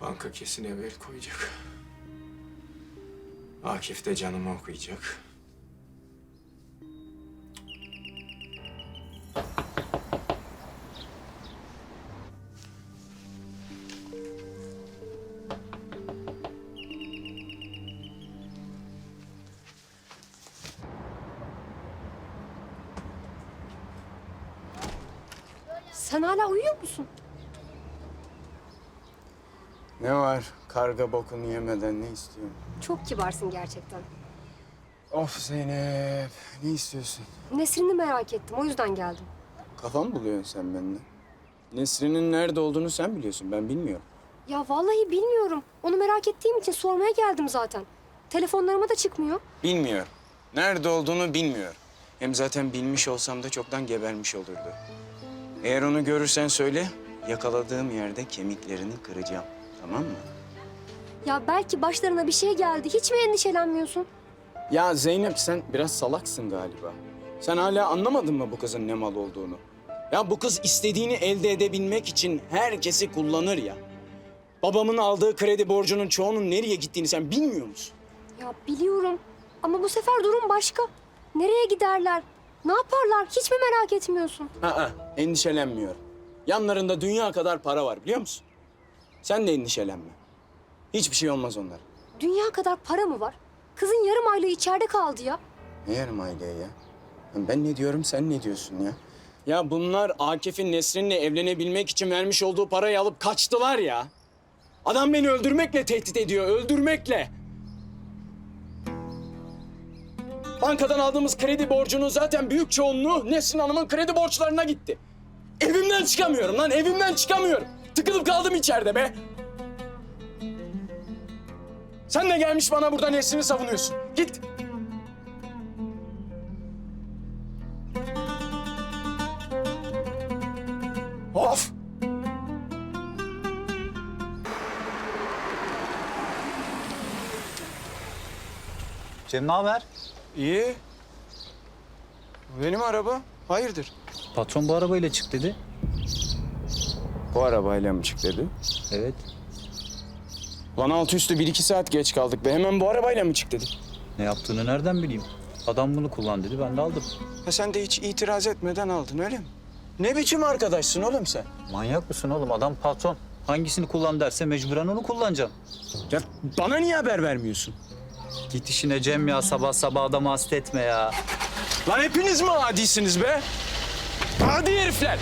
Banka kesin el koyacak. Akif de canımı okuyacak. Sen hala uyuyor musun? Ne var? Karga bokunu yemeden ne istiyorsun? Çok kibarsın gerçekten. Of Zeynep, ne istiyorsun? Nesrin'i merak ettim, o yüzden geldim. Kafam buluyorsun sen benimle. Nesrin'in nerede olduğunu sen biliyorsun, ben bilmiyorum. Ya vallahi bilmiyorum. Onu merak ettiğim için sormaya geldim zaten. Telefonlarıma da çıkmıyor. Bilmiyor. Nerede olduğunu bilmiyor. Hem zaten bilmiş olsam da çoktan gebermiş olurdu. Eğer onu görürsen söyle, yakaladığım yerde kemiklerini kıracağım. Tamam mı? Ya belki başlarına bir şey geldi. Hiç mi endişelenmiyorsun? Ya Zeynep sen biraz salaksın galiba. Sen hala anlamadın mı bu kızın ne mal olduğunu? Ya bu kız istediğini elde edebilmek için herkesi kullanır ya. Babamın aldığı kredi borcunun çoğunun nereye gittiğini sen bilmiyor musun? Ya biliyorum. Ama bu sefer durum başka. Nereye giderler? Ne yaparlar? Hiç mi merak etmiyorsun? Aa, endişelenmiyor. Yanlarında dünya kadar para var biliyor musun? Sen de endişelenme. Hiçbir şey olmaz onlara. Dünya kadar para mı var? Kızın yarım aylığı içeride kaldı ya. Ne yarım aileye ya? Ben ne diyorum sen ne diyorsun ya? Ya bunlar Akif'in Nesrin'le evlenebilmek için vermiş olduğu parayı alıp kaçtılar ya. Adam beni öldürmekle tehdit ediyor, öldürmekle. Bankadan aldığımız kredi borcunun zaten büyük çoğunluğu Nesrin Hanım'ın kredi borçlarına gitti. Evimden çıkamıyorum lan, evimden çıkamıyorum. Tıkılıp kaldım içeride be. Sen de gelmiş bana burada Nesrin'i savunuyorsun. Git. Of! Cem ne haber? İyi. Benim araba. Hayırdır? Patron bu arabayla çık dedi. Bu arabayla mı çık dedi? Evet. Lan altı üstü bir iki saat geç kaldık be. Hemen bu arabayla mı çık dedi? Ne yaptığını nereden bileyim? Adam bunu kullan dedi ben de aldım. Ha sen de hiç itiraz etmeden aldın öyle mi? Ne biçim arkadaşsın oğlum sen? Manyak mısın oğlum? Adam patron. Hangisini kullan derse mecburen onu kullanacağım. Ya bana niye haber vermiyorsun? Git işine Cem ya sabah sabah adamı hasta etme ya. Lan hepiniz mi adisiniz be? Adi herifler!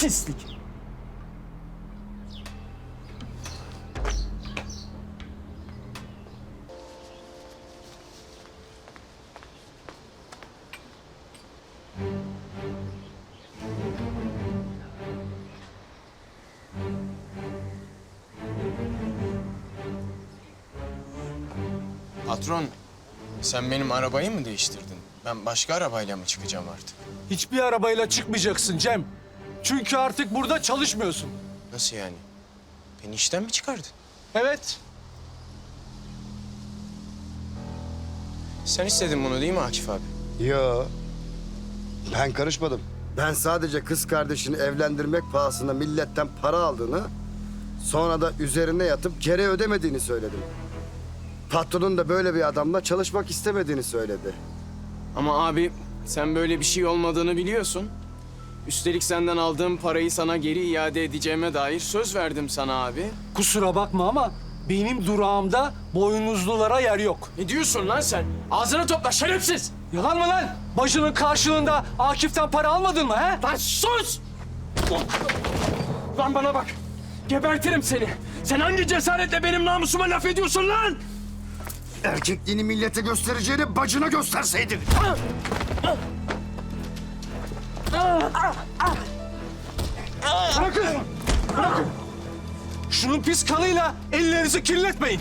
Pislik. Patron, sen benim arabayı mı değiştirdin? Ben başka arabayla mı çıkacağım artık? Hiçbir arabayla çıkmayacaksın Cem. Çünkü artık burada çalışmıyorsun. Nasıl yani? Beni işten mi çıkardın? Evet. Sen istedin bunu değil mi Akif abi? Yo. Ben karışmadım. Ben sadece kız kardeşini evlendirmek pahasına milletten para aldığını... ...sonra da üzerine yatıp geri ödemediğini söyledim. Patronun da böyle bir adamla çalışmak istemediğini söyledi. Ama abi sen böyle bir şey olmadığını biliyorsun. Üstelik senden aldığım parayı sana geri iade edeceğime dair söz verdim sana abi. Kusura bakma ama benim durağımda boynuzlulara yer yok. Ne diyorsun lan sen? Ağzını topla şerefsiz! Yalan mı lan? Başının karşılığında Akif'ten para almadın mı he? Lan sus! Lan bana bak! Gebertirim seni! Sen hangi cesaretle benim namusuma laf ediyorsun lan? Erkekliğini millete göstereceğini bacına gösterseydin. Bırakın! Bırakın! Şunun pis kanıyla ellerinizi kirletmeyin.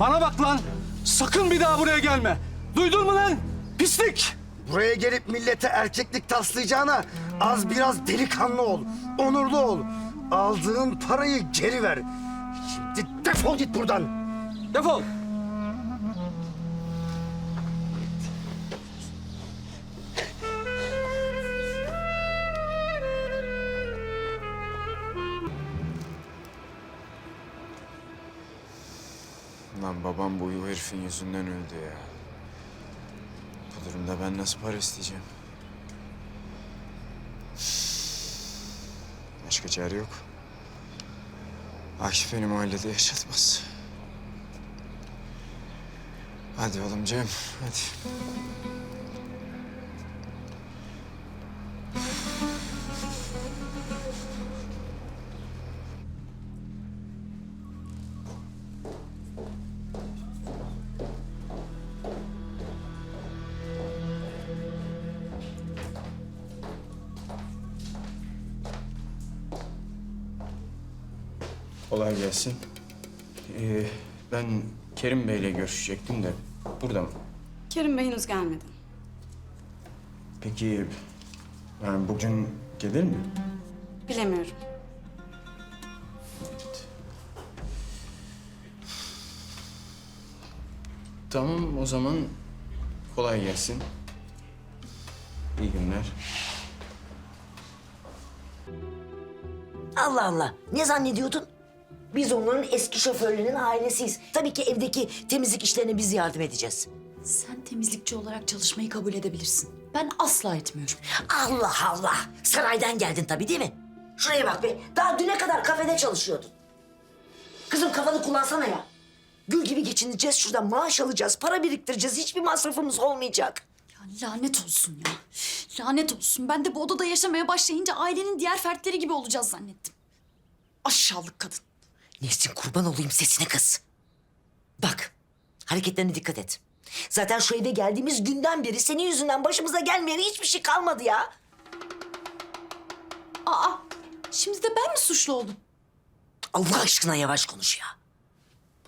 Bana bak lan! Sakın bir daha buraya gelme. Duydun mu lan? Pislik! Buraya gelip millete erkeklik taslayacağına az biraz delikanlı ol. Onurlu ol. Aldığın parayı geri ver. Şimdi defol git buradan. Defol! Lan babam bu herifin yüzünden öldü ya. Bu durumda ben nasıl para isteyeceğim? Başka çare yok. Akif beni mahallede yaşatmaz. Hadi oğlum Cem, hadi. Kolay gelsin. Ee, ben Kerim Bey'le görüşecektim de burada mı? Kerim Bey henüz gelmedi. Peki yani bugün gelir mi? Bilemiyorum. Tamam o zaman kolay gelsin. İyi günler. Allah Allah. Ne zannediyordun? Biz onların eski şoförlerinin ailesiyiz. Tabii ki evdeki temizlik işlerine biz yardım edeceğiz. Sen temizlikçi olarak çalışmayı kabul edebilirsin. Ben asla etmiyorum. Allah Allah. Saraydan geldin tabii değil mi? Şuraya bak be. Daha düne kadar kafede çalışıyordun. Kızım kafanı kullansana ya. Gül gibi geçineceğiz şuradan maaş alacağız, para biriktireceğiz. Hiçbir masrafımız olmayacak. Ya lanet olsun ya. Lanet olsun. Ben de bu odada yaşamaya başlayınca ailenin diğer fertleri gibi olacağız zannettim. Aşağılık kadın. Nesrin kurban olayım sesine kız. Bak hareketlerine dikkat et. Zaten şu eve geldiğimiz günden beri senin yüzünden başımıza gelmeyen hiçbir şey kalmadı ya. Aa, şimdi de ben mi suçlu oldum? Allah aşkına yavaş konuş ya.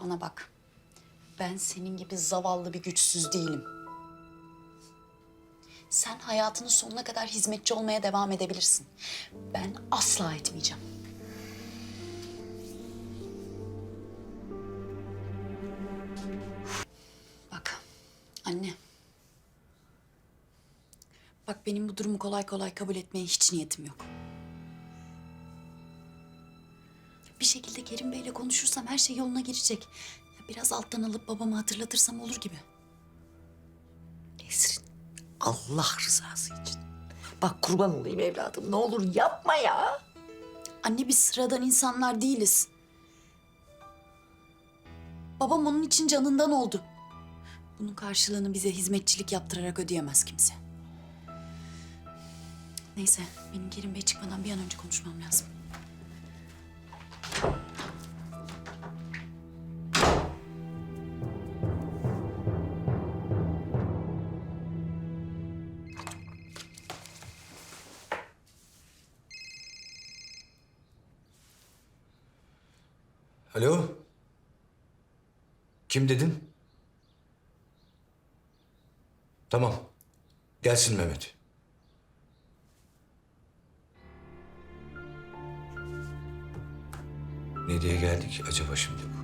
Bana bak. Ben senin gibi zavallı bir güçsüz değilim. Sen hayatının sonuna kadar hizmetçi olmaya devam edebilirsin. Ben asla etmeyeceğim. Bak anne. Bak benim bu durumu kolay kolay kabul etmeye hiç niyetim yok. Bir şekilde Kerim Bey'le konuşursam her şey yoluna girecek. Biraz alttan alıp babama hatırlatırsam olur gibi. Nesrin Allah rızası için. Bak kurban olayım evladım ne olur yapma ya. Anne biz sıradan insanlar değiliz. Babam onun için canından oldu. Bunun karşılığını bize hizmetçilik yaptırarak ödeyemez kimse. Neyse benim Kerim Bey çıkmadan bir an önce konuşmam lazım. Alo? Kim dedin? Tamam. Gelsin Mehmet. Ne diye geldik acaba şimdi bu?